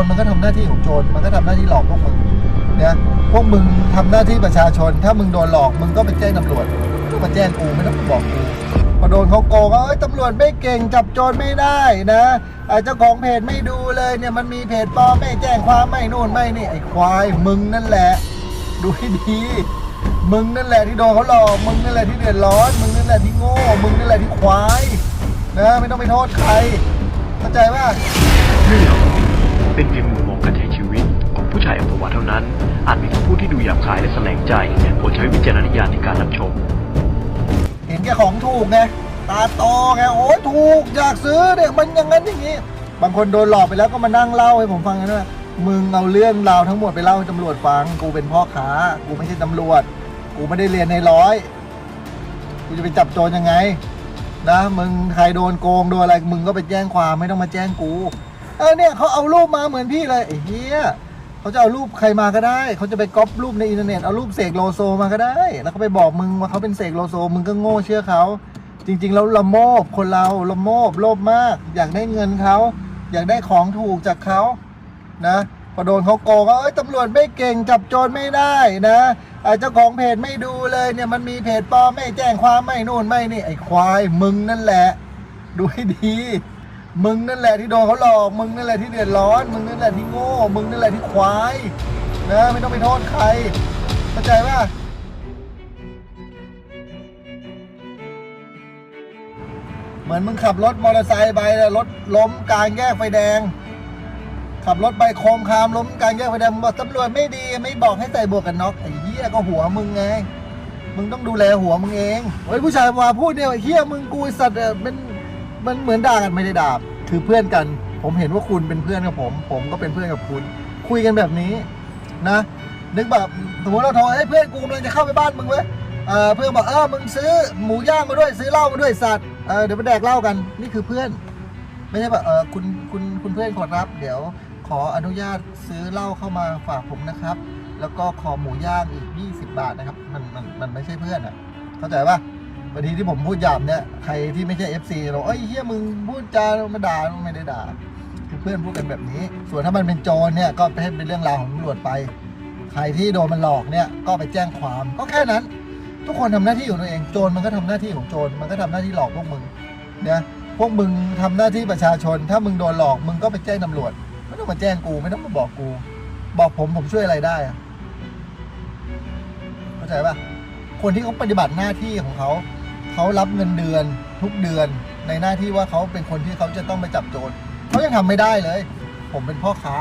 รมันก็ทำหน้าที่ของโจรมันก็ทำหน้าที่หลอกพวกมึงเนี่ยพวกมึงทำหน้าที่ประชาชน ถ้ามึงโดนหลอกมึงก็ไปแจ้งตำรวจไม่ต้องมาแจ้งกูไม่ต้องบอกกูพอโดนเขาโกงว่าเอ้ยตำรวจไม่เก่งจับโจรไม่ได้นะอ่าเจ้าของเพจไม่ดูเลยเนี่ยมันมีเพจปลอมไม่แจ้งความไม่นู่นไม่นี่ไอ้ควายมึงนั่นแหละ ดูให้ดีมึงนั่นแหละที่โดนเขาหลอกมึงนั่นแหละที่เดือดร้อนมึงนั่นแหละที่โง่มึงนั่นแหละที่ควายนะไม่ต้องไปโทษใครเข้าใจป่ะ เป็นเพียงมุมมองการใช้ชีวิตของผู้ชายอัปวะเท่านั้น อาจมีคำพูดที่ดูหยาบคายและแสลงใจโปรดใช้วิจารณญาณในการรับชม เห็นแก่ของถูกไงตาโตไงโอ้ยถูกอยากซื้อเนี่ยมันอย่างนั้นอย่างนี้ บางคนโดนหลอกไปแล้วก็มานั่งเล่าให้ผมฟังนว่ามึงเอาเรื่องราวทั้งหมดไปเล่าให้ตำรวจฟัง กูเป็นพ่อค้า กูไม่ใช่ตำรวจ กูไม่ได้เรียนในร้อย กูจะไปจับโจรยังไง นะมึงใครโดนโกงโดนอะไรมึงก็ไปแจ้งความไม่ต้องมาแจ้งกู เออเนี่ยเขาเอารูปมาเหมือนพี่เลยไอ้เหี้ยเขาจะเอารูปใครมาก็ได้ เขาจะไปก๊อปรูปในอินเทอร์เน็ตเอารูปเสกโลโซมาก็ได้ แล้วเขาไปบอกมึงว่าเขาเป็นเสกโลโซมึงก็โง่เชื่อเขาจริง ๆ แล้วละโมบคนเราละโมบโลภมาก อยากได้เงินเขาอยากได้ของถูกจากเขานะพอโดนเขาโกงก็เอ้ยตำรวจไม่เก่งจับโจรไม่ได้นะอาเจ้าของเพจไม่ดูเลยเนี่ยมันมีเพจปลอมไม่แจ้งความไม่นู่นไม่นี่ไอ้ควายมึงนั่นแหละ ดูให้ดี มึงนั่นแหละที่โดนเขาหลอกมึงนั่นแหละที่เดือดร้อน มึงนั่นแหละที่โง่ มึงนั่นแหละที่ควายนะไม่ต้องไปโทษใครเข้าใจป่ะเหมือนมึงขับรถมอเตอร์ไซค์ไปแล้วรถล้มกลางแยกไฟแดง ขับรถไปโคมคามล้มกลางแยกไฟแดงบอกตำรวจไม่ดีไม่บอกให้ใส่บวกกันน็อกไอ้เหี้ยก็หัวมึงไง มึงต้องดูแลหัวมึงเองเฮ้ยผู้ชายมาพูดเนี่ยไอ้เหี้ยมึงกูสัตว์เป็น มันเหมือนด่ากันไม่ได้ด่าคือเพื่อนกัน ผมเห็นว่าคุณเป็นเพื่อนกับผม ผมก็เป็นเพื่อนกับคุณ คุยกันแบบนี้นะ นึกแบบสมมติเราโทรให้ยเพื่อนกูกำลังจะเข้าไปบ้านมึงเว้ยเออเพื่อนบอกเออมึงซื้อหมูย่างมาด้วยซื้อเหล้ามาด้วยสัตว์เออเดี๋ยวไปแดกเหล้ากันนี่คือเพื่อน ไม่ใช่แบบเออคุณคุณคุณเพื่อนขอรับ เดี๋ยวขออนุญาตซื้อเหล้าเข้ามาฝากผมนะครับ แล้วก็ขอหมูย่างอีก 20 บาทนะครับ มันมันมันไม่ใช่เพื่อนอะ เข้าใจปะ บางทีที่ผมพูดหยาบเนี่ยใครที่ไม่ใช่ FC เราเอ้ยเฮียมึงพูดจามาด่าไม่ได้ด่าคือเพื่อนพูดกันแบบนี้ ส่วนถ้ามันเป็นโจรเนี่ยก็ให้เป็นเรื่องราวของตำรวจไป ใครที่โดนมันหลอกเนี่ยก็ไปแจ้งความก็แค่นั้น ทุกคนทำหน้าที่ของตัวเองโจรมันก็ทำหน้าที่ของโจรมันก็ทำหน้าที่หลอกพวกมึงเนี่ยพวกมึงทำหน้าที่ประชาชน ถ้ามึงโดนหลอกมึงก็ไปแจ้งตำรวจไม่ต้องมาแจ้งกูไม่ต้องมาบอกกู บอกผมผมช่วยอะไรได้เข้าใจปะคนที่เขาปฏิบัติหน้าที่ของเขา เขารับเงินเดือนทุกเดือนในหน้าที่ว่าเขาเป็นคนที่เขาจะต้องไปจับโจรเขายังทำไม่ได้เลย ผมเป็นพ่อค้า